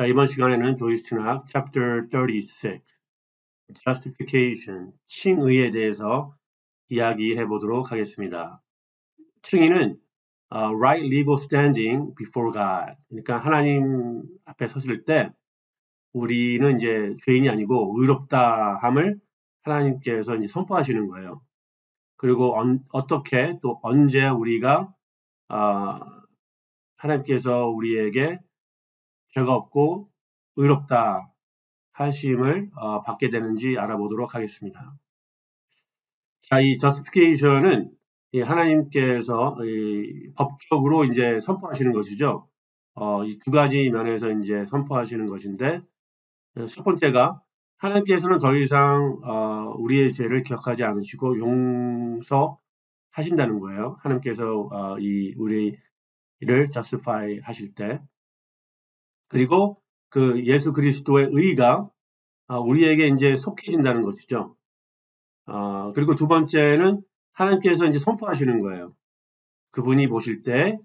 자, 이번 시간에는 조이스트학 chapter 36 justification 칭의에 대해서 이야기해 보도록 하겠습니다. 칭의는 uh, right legal standing before God. 그러니까 하나님 앞에 섰을 때 우리는 이제 죄인이 아니고 의롭다함을 하나님께서 이제 선포하시는 거예요. 그리고 언, 어떻게 또 언제 우리가 어, 하나님께서 우리에게 죄가 없고 의롭다 하심을 어, 받게 되는지 알아보도록 하겠습니다. 자, 이 justification은 하나님께서 법적으로 이제 선포하시는 것이죠. 어, 이 두 가지 면에서 이제 선포하시는 것인데 첫 번째가 하나님께서는 더 이상 어, 우리의 죄를 기억하지 않으시고 용서하신다는 거예요. 하나님께서 어, 이 우리를 justify 하실 때 그리고 그 예수 그리스도의 의가 어, 우리에게 이제 속해진다는 것이죠. 어, 그리고 두 번째는 하나님께서 이제 선포하시는 거예요. 그분이 보실 때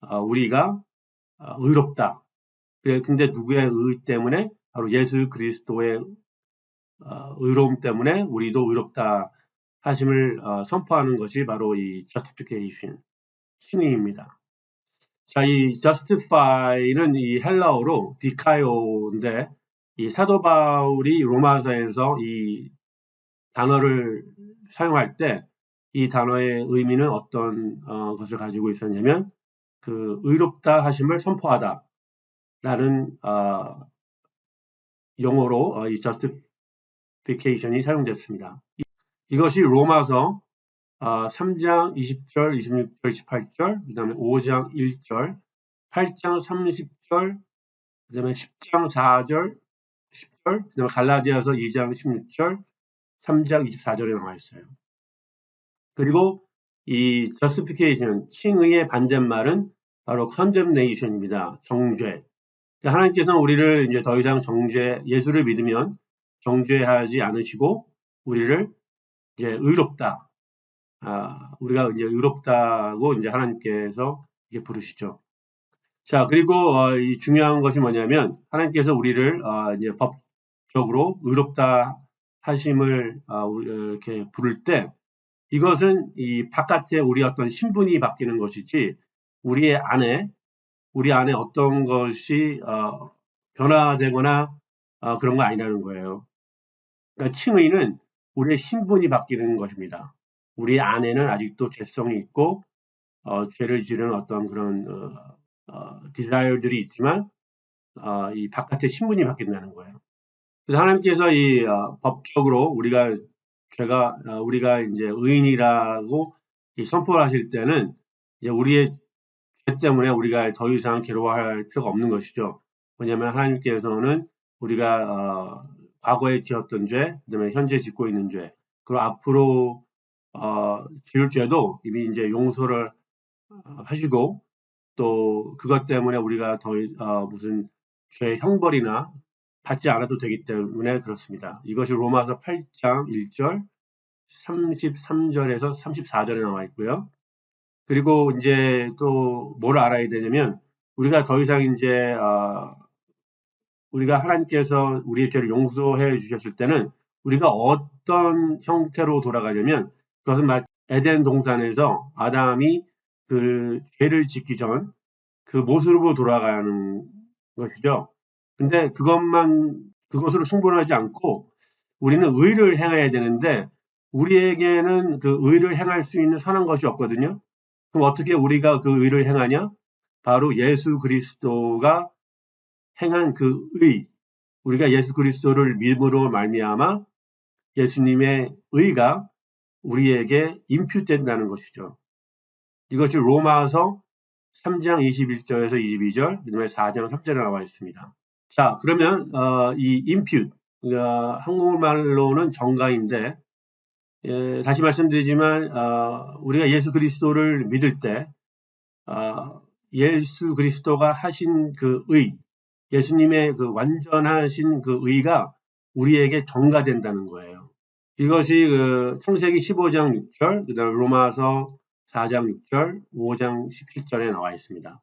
어, 우리가 어, 의롭다. 근데 누구의 의 때문에 바로 예수 그리스도의 어, 의로움 때문에 우리도 의롭다 하심을 어, 선포하는 것이 바로 이 justification, 칭의입니다. 자, 이 justify는 이 헬라어로 디카요인데 이 사도 바울이 로마서에서 이 단어를 사용할 때 이 단어의 의미는 어떤 어, 것을 가지고 있었냐면 그 의롭다 하심을 선포하다 라는 어, 용어로 어, 이 justification이 사용됐습니다. 이것이 로마서 어, 3장 20절, 26절, 18절, 그 다음에 5장 1절, 8장 30절, 그 다음에 10장 4절, 10절, 그 다음에 갈라디아서 2장 16절, 3장 24절에 나와 있어요. 그리고 이 justification, 칭의의 반대말은 바로 condemnation입니다. 정죄. 하나님께서는 우리를 이제 더 이상 정죄, 예수를 믿으면 정죄하지 않으시고 우리를 이제 의롭다, 아, 우리가 이제 의롭다고 이제 하나님께서 이게 부르시죠. 자, 그리고 어, 이 중요한 것이 뭐냐면 하나님께서 우리를 어, 이제 법적으로 의롭다 하심을 어, 이렇게 부를 때 이것은 이 바깥에 우리 어떤 신분이 바뀌는 것이지 우리의 안에 우리 안에 어떤 것이 어, 변화되거나 어, 그런 거 아니라는 거예요. 그러니까 칭의는 우리의 신분이 바뀌는 것입니다. 우리 안에는 아직도 죄성이 있고 어, 죄를 지르는 어떤 그런 어, 어, 디자이어들이 있지만 어, 이 바깥의 신분이 바뀐다는 거예요. 그래서 하나님께서 이 어, 법적으로 우리가 죄가 어, 우리가 이제 의인이라고 이 선포를 하실 때는 이제 우리의 죄 때문에 우리가 더 이상 괴로워할 필요가 없는 것이죠. 왜냐하면 하나님께서는 우리가 어, 과거에 지었던 죄, 그다음에 현재 짓고 있는 죄, 그리고 앞으로 어, 지을 죄도 이미 이제 용서를 어, 하시고 또 그것 때문에 우리가 더 어, 무슨 죄 형벌이나 받지 않아도 되기 때문에 그렇습니다. 이것이 로마서 8장 1절 33절에서 34절에 나와 있고요. 그리고 이제 또 뭘 알아야 되냐면 우리가 더 이상 이제 어, 우리가 하나님께서 우리의 죄를 용서해 주셨을 때는 우리가 어떤 형태로 돌아가냐면 그것은 에덴 동산에서 아담이 그 죄를 짓기 전 그 모습으로 돌아가는 것이죠. 근데 그것만 그것으로 충분하지 않고 우리는 의를 행해야 되는데 우리에게는 그 의를 행할 수 있는 선한 것이 없거든요. 그럼 어떻게 우리가 그 의를 행하냐? 바로 예수 그리스도가 행한 그 의, 우리가 예수 그리스도를 믿음으로 말미암아 예수님의 의가 우리에게 인퓨된다는 것이죠. 이것이 로마서 3장 21절에서 22절, 그 다음에 4장 3절에 나와 있습니다. 자, 그러면 어, 이 인퓨, 어, 한국말로는 정가인데 예, 다시 말씀드리지만 어, 우리가 예수 그리스도를 믿을 때 어, 예수 그리스도가 하신 그 의, 예수님의 그 완전하신 그 의가 우리에게 정가된다는 거예요. 이것이 그 창세기 15장 6절, 그 다음 로마서 4장 6절, 5장 17절에 나와 있습니다.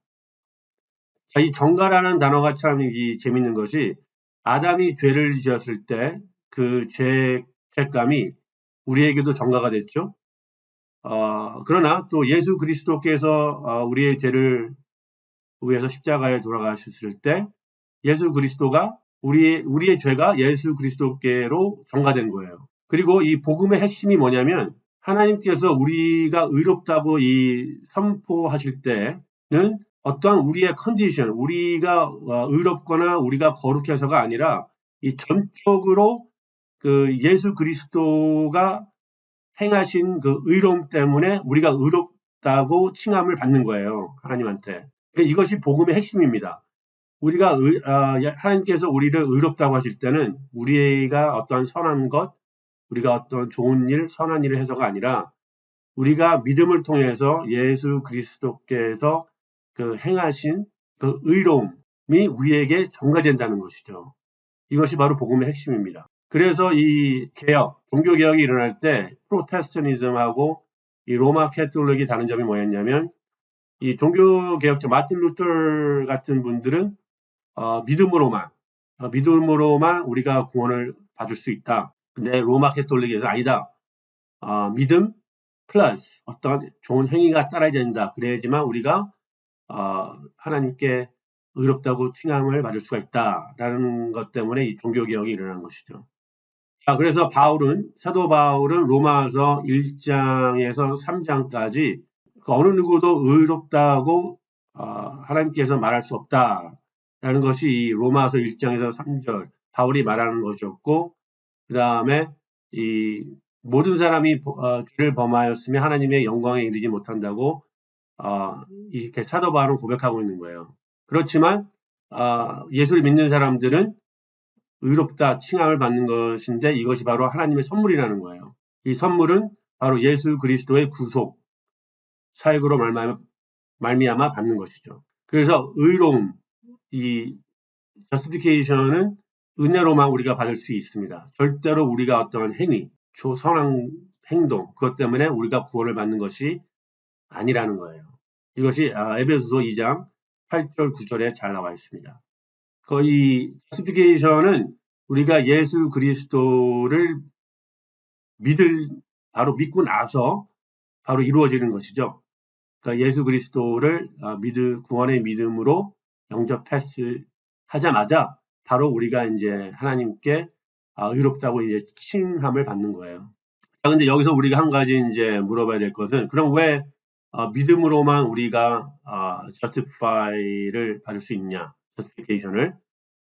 자, 이 정가라는 단어가 참 이 재밌는 것이 아담이 죄를 지었을 때 그 죄, 죄감이 우리에게도 정가가 됐죠. 어, 그러나 또 예수 그리스도께서 어, 우리의 죄를 위해서 십자가에 돌아가셨을 때 예수 그리스도가 우리의, 우리의 죄가 예수 그리스도께로 정가된 거예요. 그리고 이 복음의 핵심이 뭐냐면 하나님께서 우리가 의롭다고 이 선포하실 때는 어떠한 우리의 컨디션, 우리가 어, 의롭거나 우리가 거룩해서가 아니라 이 전적으로 그 예수 그리스도가 행하신 그 의로움 때문에 우리가 의롭다고 칭함을 받는 거예요. 하나님한테. 그러니까 이것이 복음의 핵심입니다. 우리가 의, 아, 하나님께서 우리를 의롭다고 하실 때는 우리가 어떠한 선한 것, 우리가 어떤 좋은 일, 선한 일을 해서가 아니라 우리가 믿음을 통해서 예수 그리스도께서 그 행하신 그 의로움이 우리에게 전가된다는 것이죠. 이것이 바로 복음의 핵심입니다. 그래서 이 개혁, 종교 개혁이 일어날 때 프로테스터니즘하고 이 로마 캐톨릭이 다른 점이 뭐였냐면 이 종교 개혁자 마틴 루터 같은 분들은 어, 믿음으로만 어, 믿음으로만 우리가 구원을 받을 수 있다. 근데 로마 캐톨릭에서 아니다. 어, 믿음 플러스 어떤 좋은 행위가 따라야 된다. 그래야지만 우리가 어, 하나님께 의롭다고 칭함을 받을 수가 있다라는 것 때문에 이 종교 개혁이 일어난 것이죠. 자, 그래서 바울은 사도 바울은 로마서 1장에서 3장까지 그 어느 누구도 의롭다고 어, 하나님께서 말할 수 없다라는 것이 로마서 1장에서 3절 바울이 말하는 것이었고 그 다음에 이 모든 사람이 어, 죄를 범하였으면 하나님의 영광에 이르지 못한다고 어, 이렇게 사도 바울은 고백하고 있는 거예요. 그렇지만 어, 예수를 믿는 사람들은 의롭다 칭함을 받는 것인데 이것이 바로 하나님의 선물이라는 거예요. 이 선물은 바로 예수 그리스도의 구속 사역으로 말미암아, 받는 것이죠. 그래서 의로움 이 justification은 은혜로만 우리가 받을 수 있습니다. 절대로 우리가 어떠한 행위, 초선한 행동, 그것 때문에 우리가 구원을 받는 것이 아니라는 거예요. 이것이 아, 에베소서 2장 8절, 9절에 잘 나와 있습니다. 거의 justification은 우리가 예수 그리스도를 믿을 바로 믿고 나서 바로 이루어지는 것이죠. 그러니까 예수 그리스도를 아, 믿음 구원의 믿음으로 영접 패스하자마자 바로 우리가 이제 하나님께 아, 의롭다고 이제 칭함을 받는 거예요. 자, 근데 여기서 우리가 한 가지 이제 물어봐야 될 것은 그럼 왜 어, 믿음으로만 우리가 어, justify를 받을 수 있냐? justification을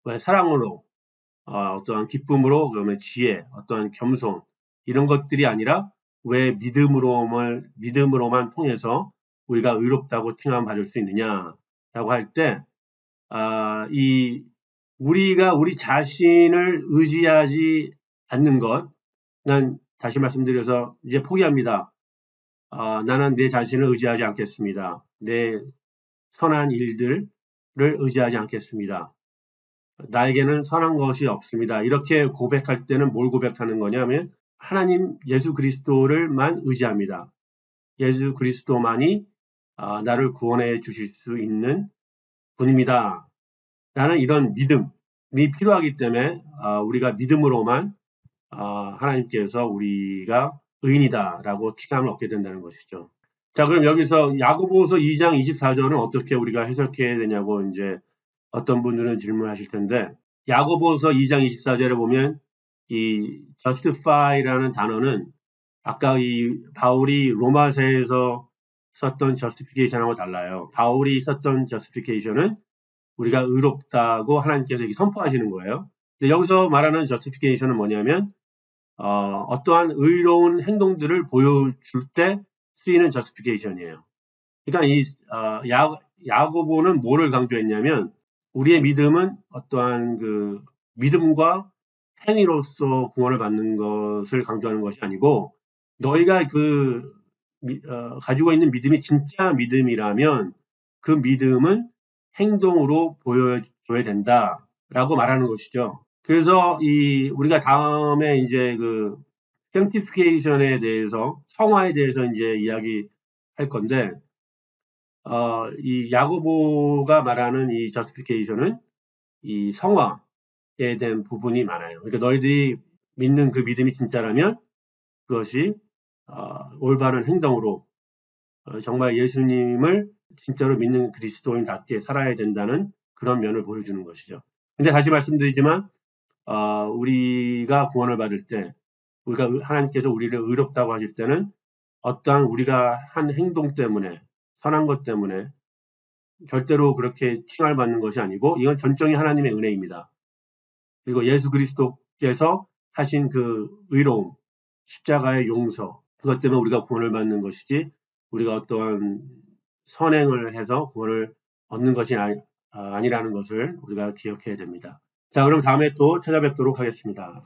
왜 사랑으로 어, 떠한 기쁨으로 그러면 지혜, 어떠한 겸손 이런 것들이 아니라 왜 믿음으로만 믿음으로만 통해서 우리가 의롭다고 칭함 받을 수 있느냐라고 할 때, 아, 이 우리가 우리 자신을 의지하지 않는 것, 난 다시 말씀드려서 이제 포기합니다. 아, 나는 내 자신을 의지하지 않겠습니다. 내 선한 일들을 의지하지 않겠습니다. 나에게는 선한 것이 없습니다. 이렇게 고백할 때는 뭘 고백하는 거냐면 하나님 예수 그리스도를만 의지합니다. 예수 그리스도만이 아, 나를 구원해 주실 수 있는 분입니다. 나는 이런 믿음이 필요하기 때문에 아, 우리가 믿음으로만 아, 하나님께서 우리가 의인이다라고 칭함을 얻게 된다는 것이죠. 자, 그럼 여기서 야고보서 2장 24절은 어떻게 우리가 해석해야 되냐고 이제 어떤 분들은 질문하실 텐데 야고보서 2장 24절에 보면 이 justify라는 단어는 아까 이 바울이 로마서에서 썼던 justification하고 달라요. 바울이 썼던 justification은 우리가 의롭다고 하나님께서 선포하시는 거예요. 근데 여기서 말하는 justification은 뭐냐면 어, 떠한 의로운 행동들을 보여줄 때 쓰이는 justification이에요. 그러니까 이 어, 야, 야고보는 뭐를 강조했냐면 우리의 믿음은 어떠한 그 믿음과 행위로서 구원을 받는 것을 강조하는 것이 아니고 너희가 그 어, 가지고 있는 믿음이 진짜 믿음이라면 그 믿음은 행동으로 보여줘야 된다라고 말하는 것이죠. 그래서 이 우리가 다음에 이제 그 sanctification에 대해서 성화에 대해서 이제 이야기할 건데 어, 이 야고보가 말하는 이 justification은 이 성화에 대한 부분이 많아요. 그러니까 너희들이 믿는 그 믿음이 진짜라면 그것이 어, 올바른 행동으로 어, 정말 예수님을 진짜로 믿는 그리스도인답게 살아야 된다는 그런 면을 보여주는 것이죠. 근데 다시 말씀드리지만 어, 우리가 구원을 받을 때 우리가 하나님께서 우리를 의롭다고 하실 때는 어떠한 우리가 한 행동 때문에 선한 것 때문에 절대로 그렇게 칭할 받는 것이 아니고 이건 전적인 하나님의 은혜입니다. 그리고 예수 그리스도께서 하신 그 의로움, 십자가의 용서, 그것 때문에 우리가 구원을 받는 것이지 우리가 어떠한 선행을 해서 구원을 얻는 것이 아니, 아니라는 것을 우리가 기억해야 됩니다. 자, 그럼 다음에 또 찾아뵙도록 하겠습니다.